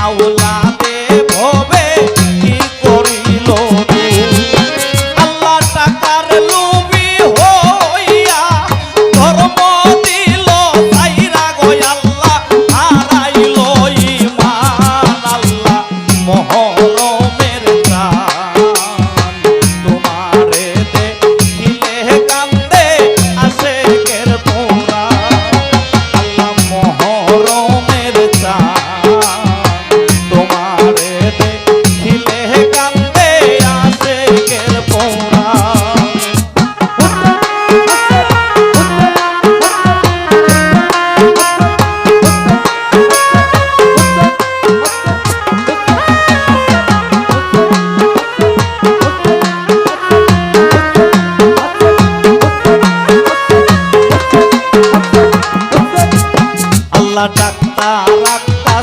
ao doctor doctor